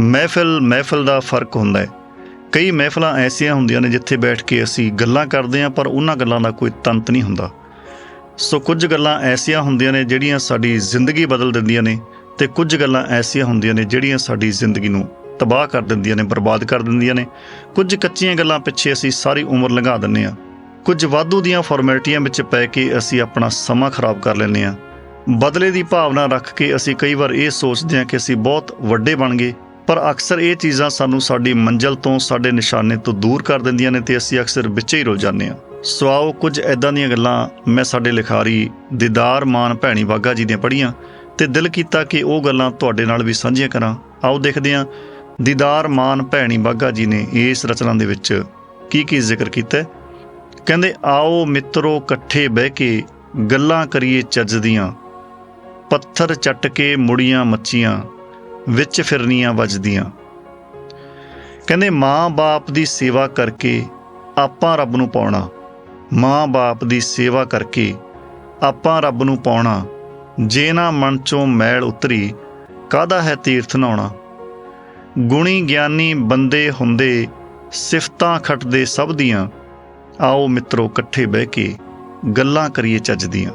ਮਹਿਫਿਲ ਮਹਿਫਿਲ ਦਾ ਫ਼ਰਕ ਹੁੰਦਾ ਹੈ। ਕਈ ਮਹਿਫਿਲਾਂ ਐਸੀਆਂ ਹੁੰਦੀਆਂ ਨੇ ਜਿੱਥੇ ਬੈਠ ਕੇ ਅਸੀਂ ਗੱਲਾਂ ਕਰਦੇ ਹਾਂ, ਪਰ ਉਹਨਾਂ ਗੱਲਾਂ ਦਾ ਕੋਈ ਤੰਤ ਨਹੀਂ ਹੁੰਦਾ। ਸੋ ਕੁਝ ਗੱਲਾਂ ਐਸੀਆਂ ਹੁੰਦੀਆਂ ਨੇ ਜਿਹੜੀਆਂ ਸਾਡੀ ਜ਼ਿੰਦਗੀ ਬਦਲ ਦਿੰਦੀਆਂ ਨੇ ਤੇ ਕੁਝ ਗੱਲਾਂ ਐਸੀਆਂ ਹੁੰਦੀਆਂ ਨੇ ਜਿਹੜੀਆਂ ਸਾਡੀ ਜ਼ਿੰਦਗੀ ਨੂੰ ਤਬਾਹ ਕਰ ਦਿੰਦੀਆਂ ਨੇ, ਬਰਬਾਦ ਕਰ ਦਿੰਦੀਆਂ ਨੇ। ਕੁਝ ਕੱਚੀਆਂ ਗੱਲਾਂ ਪਿੱਛੇ ਅਸੀਂ ਸਾਰੀ ਉਮਰ ਲੰਘਾ ਦਿੰਨੇ ਆ ਕੁਝ ਵਾਧੂ ਦੀਆਂ ਫਾਰਮੈਲਿਟੀਆਂ ਵਿੱਚ ਪੈ ਕੇ ਅਸੀਂ ਆਪਣਾ ਸਮਾਂ ਖਰਾਬ ਕਰ ਲੈਂਦੇ ਆ ਬਦਲੇ ਦੀ ਭਾਵਨਾ ਰੱਖ ਕੇ ਅਸੀਂ ਕਈ ਵਾਰ ਇਹ ਸੋਚਦੇ ਹਾਂ ਕਿ ਅਸੀਂ ਬਹੁਤ ਵੱਡੇ ਬਣ ਗਏ ਪਰ ਅਕਸਰ ਇਹ ਚੀਜ਼ਾਂ ਸਾਨੂੰ ਸਾਡੀ ਮੰਜ਼ਲ ਤੋਂ, ਸਾਡੇ ਨਿਸ਼ਾਨੇ ਤੋਂ ਦੂਰ ਕਰ ਦਿੰਦੀਆਂ ਨੇ ਤੇ ਅਸੀਂ ਅਕਸਰ ਵਿੱਚ ਹੀ ਰੁਲ ਜਾਂਦੇ ਹਾਂ। ਸੋ ਆਓ ਕੁਝ ਐਦਾਂ ਦੀਆਂ ਗੱਲਾਂ ਮੈਂ ਸਾਡੇ ਲਿਖਾਰੀ ਦੀਦਾਰ ਮਾਨ ਭੈਣੀ ਬਾਗਾ ਜੀ ਦੀਆਂ ਪੜ੍ਹੀਆਂ ਤੇ ਦਿਲ ਕੀਤਾ ਕਿ ਉਹ ਗੱਲਾਂ ਤੁਹਾਡੇ ਨਾਲ ਵੀ ਸਾਂਝੀਆਂ ਕਰਾਂ। ਆਓ ਦੇਖਦੇ ਹਾਂ ਦੀਦਾਰ ਮਾਨ ਭੈਣੀ ਬਾਗਾ ਜੀ ਨੇ ਇਸ ਰਚਨਾ ਦੇ ਵਿੱਚ ਕੀ ਕੀ ਜ਼ਿਕਰ ਕੀਤਾ ਕਹਿੰਦੇ, ਆਓ ਮਿੱਤਰੋ ਇਕੱਠੇ ਬਹਿ ਕੇ ਗੱਲਾਂ ਕਰੀਏ ਚੱਜ ਦੀਆਂ। ਪੱਥਰ ਚੱਟ ਕੇ ਮੁੜੀਆਂ ਮੱਛੀਆਂ। ਵਿੱਚ ਫਿਰਨੀਆਂ ਵੱਜਦੀਆਂ। ਕਹਿੰਦੇ, ਮਾਂ-ਬਾਪ ਦੀ ਸੇਵਾ ਕਰਕੇ ਆਪਾਂ ਰੱਬ ਨੂੰ ਪਾਉਣਾ। ਮਾਂ-ਬਾਪ ਦੀ ਸੇਵਾ ਕਰਕੇ ਆਪਾਂ ਰੱਬ ਨੂੰ ਪਾਉਣਾ। ਜੇ ਨਾ ਮਨ ਚੋਂ ਮੈਲ ਉਤਰੀ, ਕਾਹਦਾ ਹੈ ਤੀਰਥ ਨਹਾਉਣਾ? ਗੁਣੀ ਗਿਆਨੀ ਬੰਦੇ ਹੁੰਦੇ, ਸਿਫਤਾਂ ਖਟਦੇ ਸਭ ਦੀਆਂ। ਆਓ ਮਿੱਤਰੋ, ਇਕੱਠੇ ਬਹਿ ਕੇ ਗੱਲਾਂ ਕਰੀਏ ਚੱਜ ਦੀਆਂ।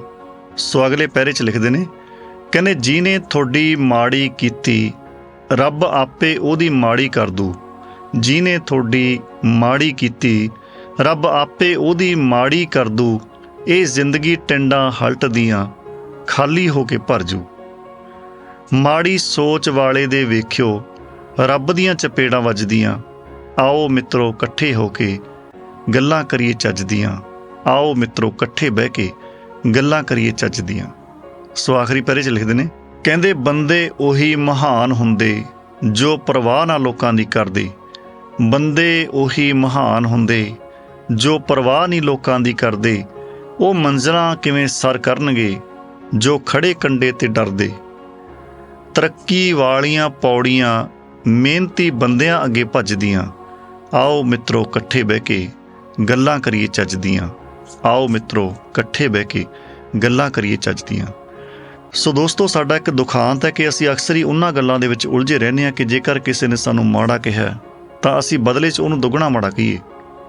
ਸੋ ਅਗਲੇ ਪੈਰੇ 'ਚ ਲਿਖਦੇ ਨੇ, ਕਹਿੰਦੇ ਜਿਹਨੇ ਤੁਹਾਡੀ ਮਾੜੀ ਕੀਤੀ ਰੱਬ ਆਪੇ ਉਹਦੀ ਮਾੜੀ ਕਰ ਦੂ। ਜਿਹਨੇ ਤੁਹਾਡੀ ਮਾੜੀ ਕੀਤੀ, ਰੱਬ ਆਪੇ ਉਹਦੀ ਮਾੜੀ ਕਰ ਦੂ। ਇਹ ਜ਼ਿੰਦਗੀ ਟਿੰਡਾਂ ਹਲਟਦੀਆਂ, ਖਾਲੀ ਹੋ ਕੇ ਭਰ ਜੂ। ਮਾੜੀ ਸੋਚ ਵਾਲੇ ਦੇ ਵੇਖਿਓ, ਰੱਬ ਦੀਆਂ ਚਪੇੜਾਂ ਵੱਜਦੀਆਂ। ਆਓ ਮਿੱਤਰੋ, ਇਕੱਠੇ ਹੋ ਕੇ ਗੱਲਾਂ ਕਰੀਏ ਚੱਜ ਦੀਆਂ ਆਓ ਮਿੱਤਰੋ, ਇਕੱਠੇ ਬਹਿ ਕੇ ਗੱਲਾਂ ਕਰੀਏ ਚੱਜ ਦੀਆਂ ਸੋ ਆਖਰੀ ਪੈਰੇ 'ਚ ਲਿਖਦੇ ਨੇ ਕਹਿੰਦੇ, ਬੰਦੇ ਉਹੀ ਮਹਾਨ ਹੁੰਦੇ ਜੋ ਪਰਵਾਹ ਨਾ ਲੋਕਾਂ ਦੀ ਕਰਦੇ। ਬੰਦੇ ਉਹੀ ਮਹਾਨ ਹੁੰਦੇ ਜੋ ਪਰਵਾਹ ਨਹੀਂ ਲੋਕਾਂ ਦੀ ਕਰਦੇ। ਉਹ ਮੰਜ਼ਲਾਂ ਕਿਵੇਂ ਸਰ ਕਰਨਗੇ ਜੋ ਖੜੇ ਕੰਡੇ ਤੇ ਡਰਦੇ। ਤਰੱਕੀ ਵਾਲੀਆਂ ਪੌੜੀਆਂ ਮਿਹਨਤੀ ਬੰਦਿਆਂ ਅੱਗੇ ਭੱਜਦੀਆਂ। ਆਓ ਮਿੱਤਰੋ, ਇਕੱਠੇ ਬਹਿ ਕੇ ਗੱਲਾਂ ਕਰੀਏ ਚੱਜ ਦੀਆਂ। ਆਓ ਮਿੱਤਰੋ, ਇਕੱਠੇ ਬਹਿ ਕੇ ਗੱਲਾਂ ਕਰੀਏ ਚੱਜ ਦੀਆਂ। ਸੋ ਦੋਸਤੋ, ਸਾਡਾ ਇੱਕ ਦੁਖਾਂਤ ਹੈ ਕਿ ਅਸੀਂ ਅਕਸਰ ਹੀ ਉਹਨਾਂ ਗੱਲਾਂ ਦੇ ਵਿੱਚ ਉਲਝੇ ਰਹਿੰਦੇ ਹਾਂ ਕਿ ਜੇਕਰ ਕਿਸੇ ਨੇ ਸਾਨੂੰ ਮਾੜਾ ਕਿਹਾ, ਤਾਂ ਅਸੀਂ ਬਦਲੇ 'ਚ ਉਹਨੂੰ ਦੁੱਗਣਾ ਮਾੜਾ ਕਹੀਏ।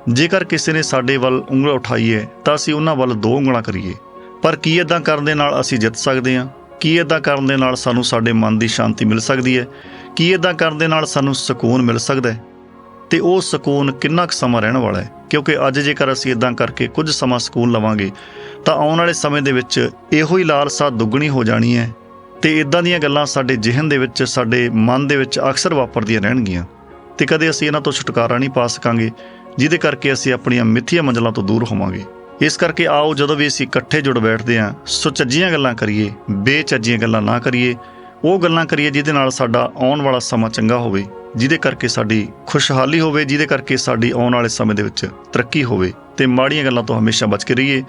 ਜੇਕਰ ਕਿਸੇ ਨੇ ਸਾਡੇ ਵੱਲ ਉਂਗਲ ਉਠਾਈਏ, ਤਾਂ ਅਸੀਂ ਉਹਨਾਂ ਵੱਲ ਦੋ ਉਂਗਲਾਂ ਕਰੀਏ। ਪਰ ਕੀ ਇਦਾਂ ਕਰਨ ਦੇ ਨਾਲ ਅਸੀਂ ਜਿੱਤ ਸਕਦੇ ਹਾਂ? ਕੀ ਇਦਾਂ ਕਰਨ ਦੇ ਨਾਲ ਸਾਨੂੰ ਸਾਡੇ ਮਨ ਦੀ ਸ਼ਾਂਤੀ ਮਿਲ ਸਕਦੀ ਹੈ? ਕੀ ਇਦਾਂ ਕਰਨ ਦੇ ਨਾਲ ਸਾਨੂੰ ਸਕੂਨ ਮਿਲ ਸਕਦਾ ਹੈ? ਤੇ ਉਹ ਸਕੂਨ ਕਿੰਨਾ ਕੁ ਸਮਾਂ ਰਹਿਣ ਵਾਲਾ ਹੈ? ਕਿਉਂਕਿ ਅੱਜ ਜੇਕਰ ਅਸੀਂ ਇਦਾਂ ਕਰਕੇ ਕੁਝ ਸਮਾਂ ਸਕੂਨ ਲਵਾਂਗੇ ਤਾਂ ਆਉਣ ਵਾਲੇ ਸਮੇਂ ਦੇ ਵਿੱਚ ਇਹੋ ਹੀ ਲਾਲਸਾ ਦੁੱਗਣੀ ਹੋ ਜਾਣੀ ਹੈ ਤੇ ਇਦਾਂ ਦੀਆਂ ਗੱਲਾਂ ਸਾਡੇ ਜ਼ਿਹਨ ਦੇ ਵਿੱਚ, ਸਾਡੇ ਮਨ ਦੇ ਵਿੱਚ ਅਕਸਰ ਵਾਪਰਦੀਆਂ ਰਹਿਣਗੀਆਂ ਤੇ ਕਦੇ ਅਸੀਂ ਇਹਨਾਂ ਤੋਂ ਛੁਟਕਾਰਾ ਨਹੀਂ ਪਾ ਸਕਾਂਗੇ, ਜਿਹਦੇ ਕਰਕੇ ਅਸੀਂ ਆਪਣੀਆਂ ਮਿੱਥੀਆਂ ਮੰਜ਼ਲਾਂ ਤੋਂ ਦੂਰ ਹੋਵਾਂਗੇ। ਇਸ ਕਰਕੇ ਆਓ ਜਦੋਂ ਵੀ ਅਸੀਂ ਇਕੱਠੇ ਜੁੜ ਬੈਠਦੇ ਹਾਂ, ਸੁਚੱਜੀਆਂ ਗੱਲਾਂ ਕਰੀਏ, ਬੇਚੱਜੀਆਂ ਗੱਲਾਂ ਨਾ ਕਰੀਏ, ਉਹ ਗੱਲਾਂ ਕਰੀਏ ਜਿਹਦੇ ਨਾਲ ਸਾਡਾ ਆਉਣ ਵਾਲਾ ਸਮਾਂ ਚੰਗਾ ਹੋਵੇ। ਜਿਹਦੇ ਕਰਕੇ ਸਾਡੀ ਖੁਸ਼ਹਾਲੀ ਹੋਵੇ, ਜਿਹਦੇ ਕਰਕੇ ਸਾਡੀ ਆਉਣ ਵਾਲੇ ਸਮੇਂ ਦੇ ਵਿੱਚ ਤਰੱਕੀ ਹੋਵੇ ਤੇ ਮਾੜੀਆਂ ਗੱਲਾਂ ਤੋਂ ਹਮੇਸ਼ਾ ਬਚ ਕੇ ਰਹੀਏ।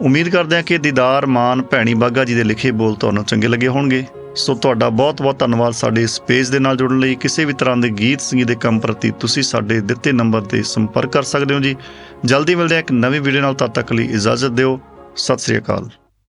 ਉਮੀਦ ਕਰਦੇ ਹਾਂ ਕਿ ਦੀਦਾਰ ਮਾਨ ਭੈਣੀ ਬਾਗਾ ਜੀ ਦੇ ਲਿਖੇ ਬੋਲ ਤੁਹਾਨੂੰ ਚੰਗੇ ਲੱਗੇ ਹੋਣਗੇ। ਸੋ ਤੁਹਾਡਾ ਬਹੁਤ-ਬਹੁਤ ਧੰਨਵਾਦ ਸਾਡੇ ਇਸ ਪੇਜ ਦੇ ਨਾਲ ਜੁੜਨ ਲਈ। ਕਿਸੇ ਵੀ ਤਰ੍ਹਾਂ ਦੇ ਗੀਤ ਸੰਗੀਤ ਦੇ ਕੰਮ ਪ੍ਰਤੀ ਤੁਸੀਂ ਸਾਡੇ ਦਿੱਤੇ ਨੰਬਰ ਤੇ ਸੰਪਰਕ ਕਰ ਸਕਦੇ ਹੋ ਜੀ। ਜਲਦੀ ਮਿਲਦੇ ਹਾਂ ਇੱਕ ਨਵੀਂ ਵੀਡੀਓ ਨਾਲ ਤਦ ਤੱਕ ਲਈ ਇਜਾਜ਼ਤ ਦਿਓ। ਸਤਿ ਸ੍ਰੀ ਅਕਾਲ।